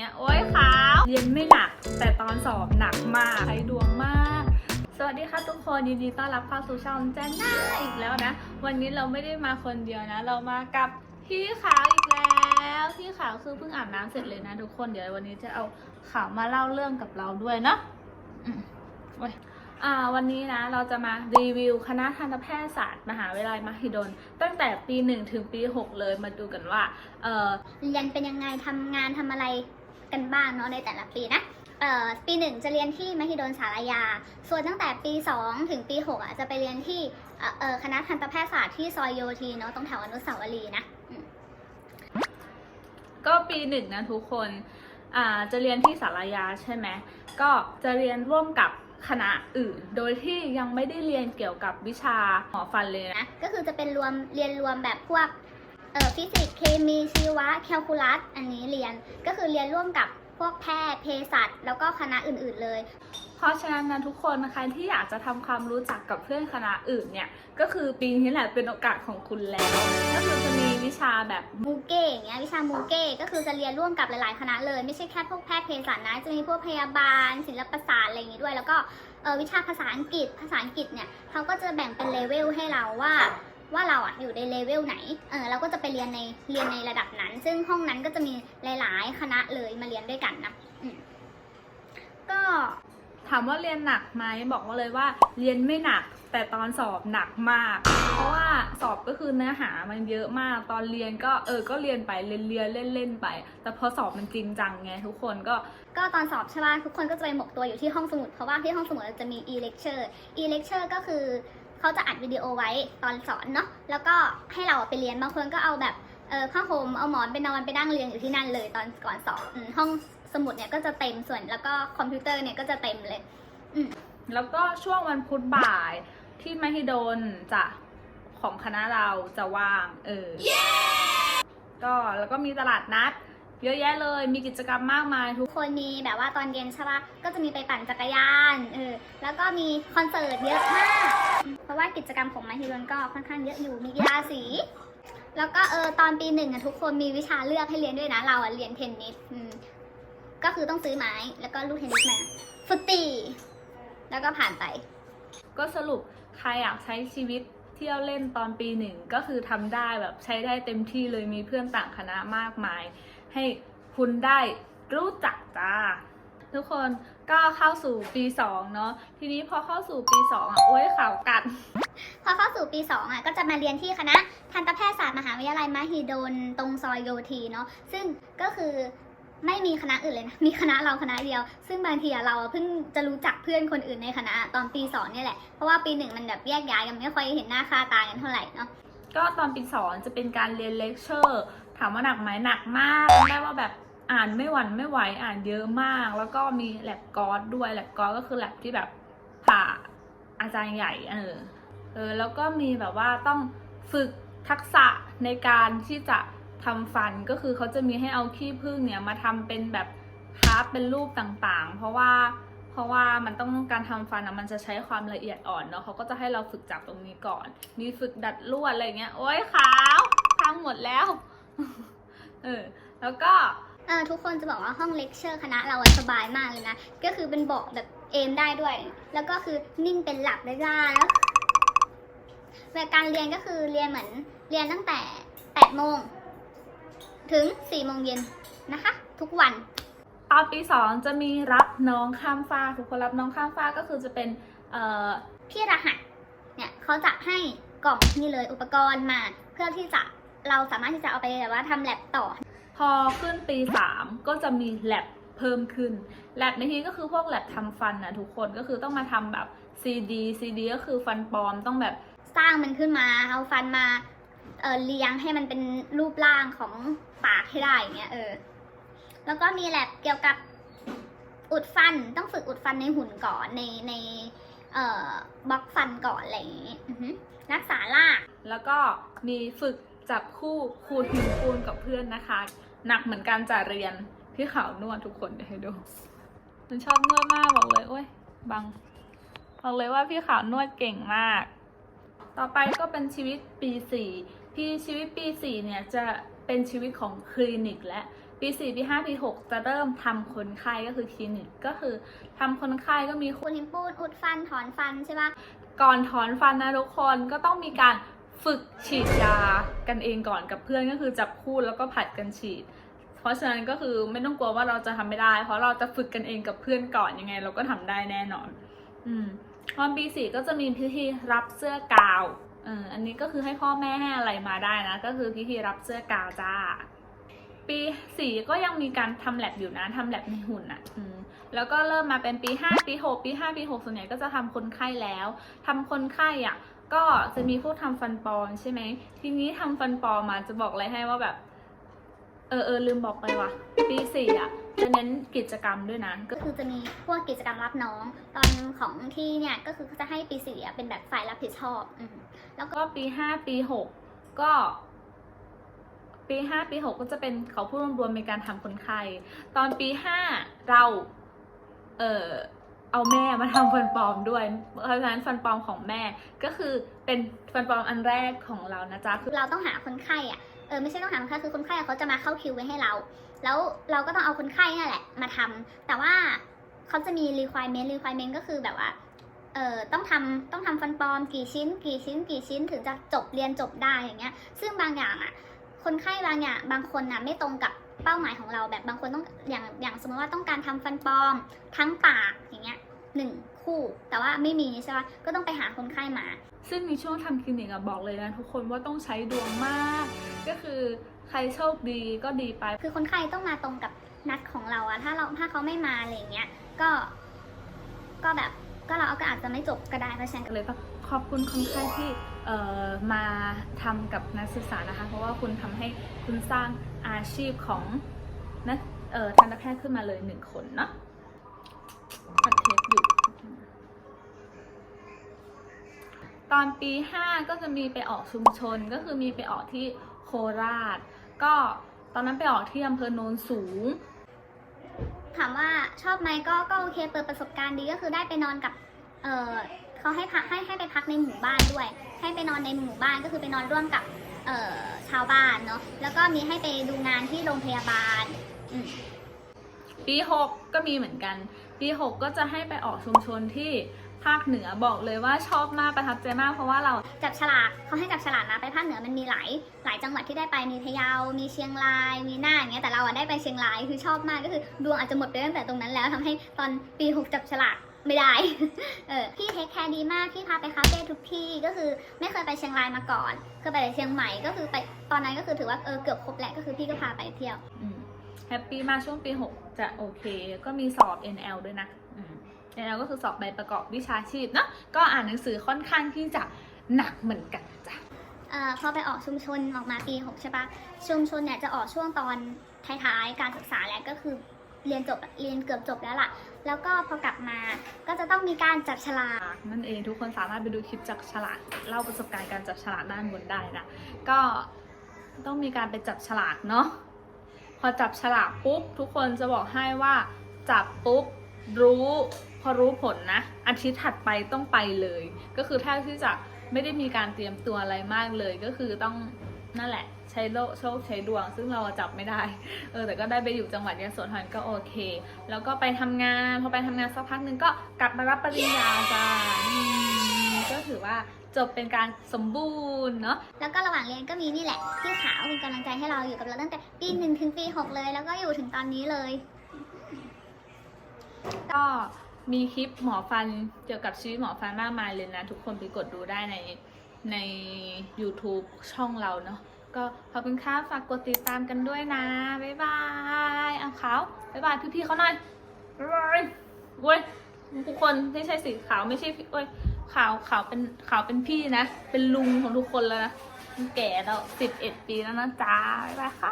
งี้ยโอ๊ยขาวเรียนไม่หนัก แต่ตอนสอบหนักมากใช้ดวงมาก สวัสดีค่ะทุกคนยินดีต้อนรับเข้าสู่ช่องแจนน่าอีกแล้วนะ วันนี้เราไม่ได้มาคนเดียวนะ เรามากับพี่ขาวอีกแล้วพี่ขาวคือเพิ่งอาบน้ำเสร็จเลยนะทุกคนเดี๋ยววันนี้จะเอาขาวมาเล่าเรื่องกับเราด้วยเนาะอืมโอ้อ่าวันนี้นะเราจะมารีวิวคณะทันตแพทยศาสตร์ มหาวิทยาลัยมหิดล ตั้งแต่ปี 1 ถึงปี 6 เลยมาดูกันว่าเออเรียนเป็นยังไงทำงานทำอะไร กันบ้างเนาะในแต่ละปีนะเอ่อปีหนึ่งจะเรียนที่มหิดลสารยา ส่วนตั้งแต่ปี 2 ถึงปี6อะจะไปเรียนที่เอ่อเอ่อคณะทันตแพทยศาสตร์ที่ซอยโยธีเนาะตรงแถวอนุสาวรีย์นะอืมก็ปีหนึ่งนะทุกคนอ่าจะเรียนที่สารยาใช่ไหม ก็จะเรียนร่วมกับคณะอื่น โดยที่ยังไม่ได้เรียนเกี่ยวกับวิชาหมอฟันเลยนะนะก็คือจะเป็นรวมเรียนรวมแบบพวก เอ่อฟิสิกส์เคมีชีวะแคลคูลัสอันนี้เรียนก็คือเรียนร่วมกับพวกแพทย์เภสัชแล้วก็คณะอื่นๆเลย เพราะฉะนั้นนะทุกคนนะคะที่อยากจะทำความรู้จักกับเพื่อนคณะอื่นเนี่ยก็คือปีนี้แหละเป็นโอกาสของคุณแล้วก็คือจะมีวิชาแบบ มูเก้อย่างเงี้ยวิชามูเก้ก็คือจะเรียนร่วมกับหลายๆ คณะเลย ไม่ใช่แค่พวกแพทย์เภสัชนะจะมีพวกพยาบาล ศิลปศาสตร์อะไรอย่างงี้ด้วย แล้วก็เออวิชาภาษาอังกฤษภาษาอังกฤษเนี่ยเขาก็จะแบ่งเป็นเลเวลให้เราว่า ว่าเราอะอยู่ในเลเวลไหน เออเราก็จะไปเรียนในเรียนในระดับนั้น ซึ่งห้องนั้นก็จะมีหลาย ๆ คณะเลยมาเรียนด้วยกันนะอืมก็ถามว่าเรียนหนักไหมบอกว่าเลยว่าเรียนไม่หนัก แต่ตอนสอบหนักมาก เพราะว่าสอบก็คือเนื้อหามันเยอะมาก ตอนเรียนก็เออก็เรียนไปเรียนเรียนเล่นเล่นๆไป แต่พอสอบมันจริงจังไงทุกคนก็ ก็ตอนสอบใช่ป่ะทุกคนก็จะไปหมกตัวอยู่ที่ห้องสมุดเพราะว่าที่ห้องสมุดเราจะมี e-lecture e-lecture ก็คือ เขาจะอัดวิดีโอไว้ตอนสอนเนาะแล้วก็ให้เราไปเรียนบางคนก็เอาแบบเออผ้าห่มเอาหมอนไปนอนไปนั่งเรียนอยู่ที่นั่นเลยตอนก่อนสอบอืมห้องสมุดเนี่ยก็จะเต็มส่วนแล้วก็คอมพิวเตอร์เนี่ยก็จะเต็มเลยแล้วก็ช่วงวันพุธบ่ายที่มหิดลจะของคณะเราจะว่างเออก็แล้วก็มีตลาดนัด เยอะแยะเลย มีกิจกรรมมากมายทุทุกกคนมีแบบว่าตอนเย็นใช่ปะก็จะมีไปปั่นจักรยานเออแล้วก็มีคอนเสิร์ตเยอะมาก เพราะว่ากิจกรรมของมหิดลก็ค่อนข้างเยอะอยู่ มีกีฬาสี แล้วก็เออตอนปีหนึ่งอะทุกคนมีวิชาเลือกให้เรียนด้วยนะ เราอะเรียนเทนนิสอืมก็คือต้องซื้อไม้แล้วก็ลูกเทนนิสมาฟุตตี้แล้วก็ผ่านไป ก็สรุปใครอยากใช้ชีวิตเที่ยวเล่นตอนปีหนึ่งก็คือทำได้แบบใช้ได้เต็มที่เลยมีเพื่อนต่างคณะมากมาย ให้คุณได้รู้จักจ้าทุกคนก็เข้าสู่ปีสองเนาะทีนี้พอเข้าสู่ปีสองอะ โอ้ยข่าวกัด พอเข้าสู่ปี 2 อะ ก็จะมาเรียนที่คณะทันตแพทยศาสตร์มหาวิทยาลัยมหิดลตรงซอยโยธีเนาะซึ่งก็คือไม่มีคณะอื่นเลยนะ มีคณะเราคณะเดียว ซึ่งบางทีอะเราอะเพิ่งจะรู้จักเพื่อนคนอื่นในคณะตอนปี2เนี่ยแหละ เพราะว่าปีหนึ่งมันแบบแยกย้ายกันไม่ค่อยเห็นหน้าค่าตากันเท่าไหร่เนาะ ก็ตอนปีสองจะเป็นการเรียนเลคเชอร์ ถามว่าหนักไหมหนักมากได้ว่าแบบอ่านไม่หวั่นไม่ไหวอ่านเยอะมาก แล้วก็มีแลบกอสด้วยแลบกอสก็คือแลบที่แบบผ่าอาจารย์ใหญ่เออเออแล้วก็มีแบบว่าต้องฝึกทักษะในการที่จะทำฟันก็คือเขาจะมีให้เอาขี้ผึ้งเนี่ยมาทำเป็นแบบคราฟเป็นรูปต่างๆ เพราะว่าเพราะว่ามันต้องการทำฟันอะมันจะใช้ความละเอียดอ่อนเนาะเขาก็จะให้เราฝึกจากตรงนี้ก่อน มีฝึกดัดลวดอะไรเงี้ยโอ๊ยขาวพังหมดแล้ว เออ แล้วก็เออทุกคนจะบอกว่าห้องเลคเชอร์คณะเราอะสบายมากเลยนะ ก็คือเป็นเบาะแบบเอนได้ด้วย แล้วก็คือนิ่งเป็นหลับได้ได้แล้วเวลาการเรียนก็คือเรียนเหมือนเรียนตั้งแต่8โมงถึง4โมงเย็นนะคะ ทุกวัน ตอนปีสองจะมีรับน้องข้ามฟ้ากทุกคนรับน้องข้ามฟ้ากก็คือจะเป็นเอ่อพี่รหัสเนี่ยเขาจะให้กล่องนี่เลยอุปกรณ์มาเพื่อที่จะ เราสามารถที่จะเอาไปแบบว่าทำแลบต่อ พอขึ้นปีสามก็จะมีแลบเพิ่มขึ้น แลบในที่ก็คือพวกแลบทำฟันนะทุกคนก็คือต้องมาทำแบบ CD CD ก็คือฟันปลอมต้องแบบสร้างมันขึ้นมาเอาฟันมาเออเลี้ยงให้มันเป็นรูปร่างของปากให้ได้อย่างเงี้ยเออ แล้วก็มีแลบเกี่ยวกับอุดฟันต้องฝึกอุดฟันในหุ่นก่อนในในเอ่อบล็อกฟันก่อนอะไรอย่างงี้อือฮึรักษาราก แล้วก็มีฝึก จับคู่คูณหินปูนกับเพื่อนนะคะ หนักเหมือนกันจะเรียนพี่ขาวนวดทุกคนเดี๋ยวให้ดู มันชอบนวดมากบอกเลยโอ้ยบังบอกเลยว่าพี่ขาวนวดเก่งมาก ต่อไปก็เป็นชีวิตปีสี่พี่ชีวิตปีสี่เนี่ยจะเป็นชีวิตของคลินิกและปี4ปี5ปี6จะเริ่มทำคนไข้ก็คือคลินิกก็คือทำคนไข้ก็มีคุณหิมปูนอุดฟันถอนฟันใช่ปะก่อนถอนฟันนะทุกคนก็ต้องมีการ ฝึกฉีดยากันเองก่อนกับเพื่อนก็คือจับคู่แล้วก็ผัดกันฉีด เพราะฉะนั้นก็คือไม่ต้องกลัวว่าเราจะทำไม่ได้ เพราะเราจะฝึกกันเองกับเพื่อนก่อนยังไง เราก็ทำได้แน่นอน อืมตอนปีสี่ก็จะมีพิธีรับเสื้อกาวเอออันนี้ก็คือให้พ่อแม่ให้อะไรมาได้นะ ก็คือพิธีรับเสื้อกาวจ้า ปีสี่ก็ยังมีการทำแลบอยู่นะทำแลบในหุ่นอะแล้วก็เริ่มมาเป็นปีห้าปีหกปีห้าปีหกส่วนใหญ่ก็จะทำคนไข้แล้วทำคนไข้อะ ก็จะมีพวกทำฟันปลอมใช่ไหม ทีนี้ทำฟันปลอมมาจะบอกอะไรให้ว่าแบบ เออเออลืมบอกไปว่ะปีสี่อะจะเน้นกิจกรรมด้วยนะ ก็ก็คือจะมีพวกกิจกรรมรับน้อง ตอนของที่เนี่ยก็คือเขาจะให้ปีสี่อะเป็นแบบฝ่ายรับผิดชอบอืมแล้วก็ก็ปีห้าปีหกก็ ปีห้าปีหกก็จะเป็นเขาพูดรวมๆในการทำคนไข้ตอนปีห้าเรา เออ เอาแม่มาทำฟันปลอมด้วย เพราะฉะนั้นฟันปลอมของแม่ก็คือเป็นฟันปลอมอันแรกของเรานะจ๊ะคือเราต้องหาคนไข้อะเออไม่ใช่ต้องหาคนไข้คือคนไข้เขาจะมาเข้าคิวไว้ให้เรา แล้วเราก็ต้องเอาคนไข้นั่นแหละมาทำแต่ว่าเขาจะมี requirement requirement ก็คือแบบว่าเออต้องทำต้องทำฟันปลอมกี่ชิ้น กี่ชิ้น กี่ชิ้นถึงจะจบเรียนจบได้อย่างเงี้ย ซึ่งบางอย่างอะ คนไข้บางอย่างบางคนน่ะไม่ตรงกับ เป้าหมายของเราแบบบางคนต้องอย่างอย่างสมมติว่าต้องการทำฟันปลอมทั้งปากอย่างเงี้ยหนึ่งคู่แต่ว่าไม่มีใช่ปะก็ต้องไปหาคนไข้มา ซึ่งในช่วงทำคลินิกอะบอกเลยนะทุกคนว่าต้องใช้ดวงมาก ก็คือใครโชคดีก็ดีไป คือคนไข้ต้องมาตรงกับนัดของเราอะถ้าเราถ้าเขาไม่มาอะไรอย่างเงี้ยก็ ก็แบบก็เราก็อาจจะไม่จบก็ได้เพราะฉะนั้นเลยต้องขอบคุณคนไข้ที่เอ่อมาทำกับนักศึกษานะคะ เพราะว่าคุณทำให้คุณสร้าง อาชีพของนักเอ่อทันตแพทย์ขึ้นมาเลยหนึ่งคนเนาะอัดเทปอยู่ ตอนปี 5 ก็จะมีไปออกชุมชนก็คือมีไปออกที่โคราช ก็ตอนนั้นไปออกที่อำเภอโนนสูง ถามว่าชอบไหมก็ก็โอเคเปิดประสบการณ์ดีก็คือได้ไปนอนกับ เออเขาให้พักให้ให้ไปพักในหมู่บ้านด้วย ให้ไปนอนในหมู่บ้านก็คือไปนอนร่วมกับ ชาวบ้านเนาะแล้วก็มีให้ไปดูงานที่โรงพยาบาลปี6ก็มีเหมือนกัน ปี6ก็จะให้ไปออกชุมชนที่ภาคเหนือบอกเลยว่าชอบมากประทับใจมากเพราะว่าเราจับฉลากเขาให้จับฉลากนะไปภาคเหนือมันมีหลายหลายจังหวัดที่ได้ไปมีพะเยา มีเชียงราย มีน่านอย่างเงี้ยแต่เราอะได้ไปเชียงรายคือชอบมากก็คือดวงอาจจะหมดไปตั้งแต่ตรงนั้นแล้วทำให้ตอนปีหกจับฉลาก ไม่ได้ เออพี่เทคแคร์ดีมากพี่พาไปคาเฟ่ทุกที่ก็คือไม่เคยไปเชียงรายมาก่อน เคยไปแต่เชียงใหม่ก็คือไปตอนนั้นก็คือถือว่าเออเกือบครบแล้วก็คือพี่ก็พาไปเที่ยวแฮปปี้มากช่วงปี 6 จะโอเค ก็มีสอบ NL ด้วยนะอืม NL ก็คือสอบใบประกอบวิชาชีพเนอะก็อ่านหนังสือค่อนข้างที่จะหนักเหมือนกันจ้ะเอ่อพอไปออกชุมชนออกมาปี 6 ใช่ปะชุมชนเนี่ยจะออกช่วงตอนท้ายๆ การศึกษาแล้วก็คือ เรียนจบเรียนเกือบจบแล้วล่ะ แล้วก็พอกลับมาก็จะต้องมีการจับฉลากนั่นเองทุกคนสามารถไปดูคลิปจากฉลากเล่าประสบการณ์การจับฉลากด้านบนได้นะก็ต้องมีการไปจับฉลากเนาะพอจับฉลากปุ๊บทุกคนจะบอกให้ว่าจับปุ๊บรู้พอรู้ผลนะ อาทิตย์ถัดไปต้องไปเลย ก็คือแทบที่จะไม่ได้มีการเตรียมตัวอะไรมากเลยก็คือต้อง นั่นแหละ ใช้โลโชคใช้ดวง ซึ่งเราจับไม่ได้ เออแต่ก็ได้ไปอยู่จังหวัดยโสธรก็โอเค แล้วก็ไปทำงานพอไปทำงานสักพักหนึ่งก็กลับมารับปริญญาจ้าอืมก็ถือว่าจบเป็นการสมบูรณ์เนาะแล้วก็ระหว่างเรียนก็มีนี่แหละพี่ขาวเป็นกำลังใจให้เราอยู่กับเราตั้งแต่ปีหนึ่งถึงปีหกเลย แล้วก็อยู่ถึงตอนนี้เลย ก็มีคลิปหมอฟันเกี่ยวกับชีวิตหมอฟันมากมายเลยนะ ทุกคนไปกดดูได้ใน ใน YouTube ช่องเราเนาะก็ขอบคุณค่ะฝากกดติดตามกันด้วยนะ บ๊ายบายเอาขาวบ๊ายบายพี่ๆเขาหน่อยบ๊ายบายเว้ยทุกคนไม่ใช่สีขาวไม่ใช่พี่เว้ยขาวขาวเป็นขาวเป็นพี่นะ เป็นลุงของทุกคนแล้วนะแก่แล้วสิบเอ็ดปีแล้วนะจ้าบ๊ายบายค่ะ